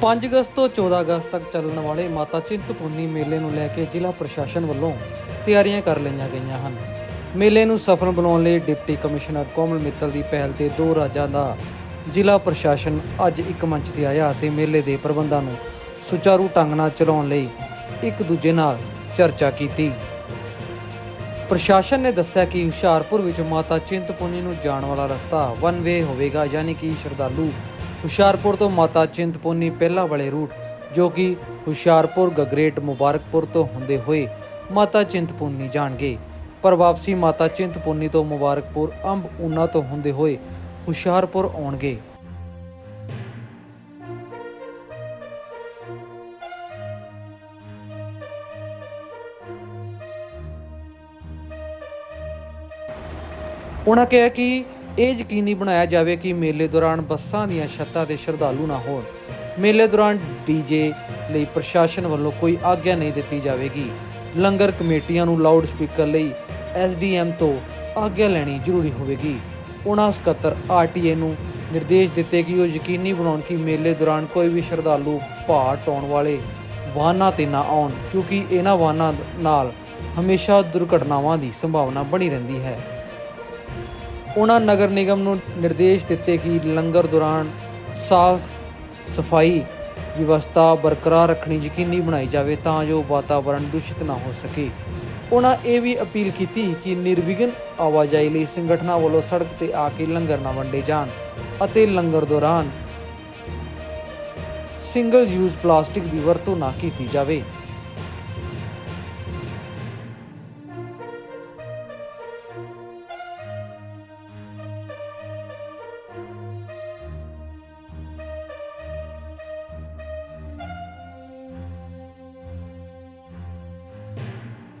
5 ਅਗਸਤ ਤੋਂ 14 ਅਗਸਤ ਤੱਕ ਚੱਲਣ ਵਾਲੇ ਮਾਤਾ ਚਿੰਤਪੁਰਨੀ ਮੇਲੇ ਨੂੰ ਲੈ ਕੇ ਜ਼ਿਲ੍ਹਾ ਪ੍ਰਸ਼ਾਸਨ ਵੱਲੋਂ ਤਿਆਰੀਆਂ ਕਰ ਲਈਆਂ ਗਈਆਂ ਹਨ। ਮੇਲੇ ਨੂੰ ਸਫਲ ਬਣਾਉਣ ਲਈ ਡਿਪਟੀ ਕਮਿਸ਼ਨਰ ਕੋਮਲ ਮਿੱਤਲ ਦੀ ਪਹਿਲ ਤੇ ਦੋ ਰਾਜਾਂ ਦਾ ਜ਼ਿਲ੍ਹਾ ਪ੍ਰਸ਼ਾਸਨ ਅੱਜ ਇੱਕ ਮੰਚ ਤੇ ਆਇਆ ਅਤੇ ਮੇਲੇ ਦੇ ਪ੍ਰਬੰਧਾਂ ਨੂੰ ਸੁਚਾਰੂ ਢੰਗ ਨਾਲ ਚਲਾਉਣ ਲਈ ਇੱਕ ਦੂਜੇ ਨਾਲ ਚਰਚਾ ਕੀਤੀ। ਪ੍ਰਸ਼ਾਸਨ ਨੇ ਦੱਸਿਆ ਕਿ ਹੁਸ਼ਿਆਰਪੁਰ ਵਿੱਚ ਮਾਤਾ ਚਿੰਤਪੁਰਨੀ ਨੂੰ ਜਾਣ ਵਾਲਾ ਰਸਤਾ ਵਨ ਵੇ ਹੋਵੇਗਾ, ਯਾਨੀ ਕਿ ਸ਼ਰਧਾਲੂ ਹੁਸ਼ਿਆਰਪੁਰ ਤੋਂ ਮਾਤਾ ਚਿੰਤਪੁਰਨੀ ਪਹਿਲਾ ਵਾਲੇ ਰੂਟ, ਜੋ ਕਿ ਹੁਸ਼ਿਆਰਪੁਰ ਗਗਰੇਟ ਮੁਬਾਰਕਪੁਰ ਤੋਂ ਹੁੰਦੇ ਹੋਏ ਮਾਤਾ ਚਿੰਤਪੁਰਨੀ ਜਾਣਗੇ। ਪਰ ਵਾਪਸੀ ਮਾਤਾ ਚਿੰਤਪੁਰਨੀ ਤੋਂ ਮੁਬਾਰਕਪੁਰ ਅੰਬ ਉਨਾ ਤੋਂ ਹੁੰਦੇ ਹੋਏ ਹੁਸ਼ਿਆਰਪੁਰ ਆਉਣਗੇ। ਉਹਨਾਂ ਕਿਹਾ ਕਿ ਇਹ ਯਕੀਨੀ ਬਣਾਇਆ ਜਾਵੇ ਕਿ ਮੇਲੇ ਦੌਰਾਨ ਬੱਸਾਂ ਦੀਆਂ ਛੱਤਾਂ ਤੇ ਸ਼ਰਧਾਲੂ ਨਾ ਹੋਣ। ਮੇਲੇ ਦੌਰਾਨ ਡੀਜੇ ਲਈ ਪ੍ਰਸ਼ਾਸਨ ਵੱਲੋਂ ਕੋਈ ਆਗਿਆ ਨਹੀਂ ਦਿੱਤੀ ਜਾਵੇਗੀ। ਲੰਗਰ ਕਮੇਟੀਆਂ ਨੂੰ ਲਾਊਡ ਸਪੀਕਰ ਲਈ ਐਸਡੀਐਮ ਤੋਂ ਆਗਿਆ ਲੈਣੀ ਜ਼ਰੂਰੀ ਹੋਵੇਗੀ। ਉਹਨਾਂ ਸਕੱਤਰ ਆਰਟੀਏ ਨੂੰ ਨਿਰਦੇਸ਼ ਦਿੱਤੇ ਕਿ ਉਹ ਯਕੀਨੀ ਬਣਾਉਣ ਕਿ ਮੇਲੇ ਦੌਰਾਨ ਕੋਈ ਵੀ ਸ਼ਰਧਾਲੂ ਭਾਰ ਟਾਉਣ ਵਾਲੇ ਵਾਹਨਾਂ ਤੇ ਨਾ ਆਉਣ, ਕਿਉਂਕਿ ਇਹਨਾਂ ਵਾਹਨਾਂ ਨਾਲ ਹਮੇਸ਼ਾ ਦੁਰਘਟਨਾਵਾਂ ਦੀ ਸੰਭਾਵਨਾ ਬਣੀ ਰਹਿੰਦੀ ਹੈ। ਉਹਨਾਂ ਨਗਰ ਨਿਗਮ ਨੂੰ ਨਿਰਦੇਸ਼ ਦਿੱਤੇ ਕਿ ਲੰਗਰ ਦੌਰਾਨ ਸਾਫ਼ ਸਫ਼ਾਈ ਵਿਵਸਥਾ ਬਰਕਰਾਰ ਰੱਖਣੀ ਯਕੀਨੀ ਬਣਾਈ ਜਾਵੇ ਤਾਂ ਜੋ ਵਾਤਾਵਰਣ ਦੂਸ਼ਿਤ ਨਾ ਹੋ ਸਕੇ। ਉਹਨਾਂ ਇਹ ਵੀ ਅਪੀਲ ਕੀਤੀ ਕਿ ਨਿਰਵਿਘਨ ਆਵਾਜਾਈ ਲਈ ਸੰਗਠਨਾਂ ਵੱਲੋਂ ਸੜਕ ਤੇ ਆ ਕੇ ਲੰਗਰ ਨਾ ਵੰਡੇ ਜਾਣ ਅਤੇ ਲੰਗਰ ਦੌਰਾਨ ਸਿੰਗਲ ਯੂਜ਼ ਪਲਾਸਟਿਕ ਦੀ ਵਰਤੋਂ ਨਾ ਕੀਤੀ ਜਾਵੇ।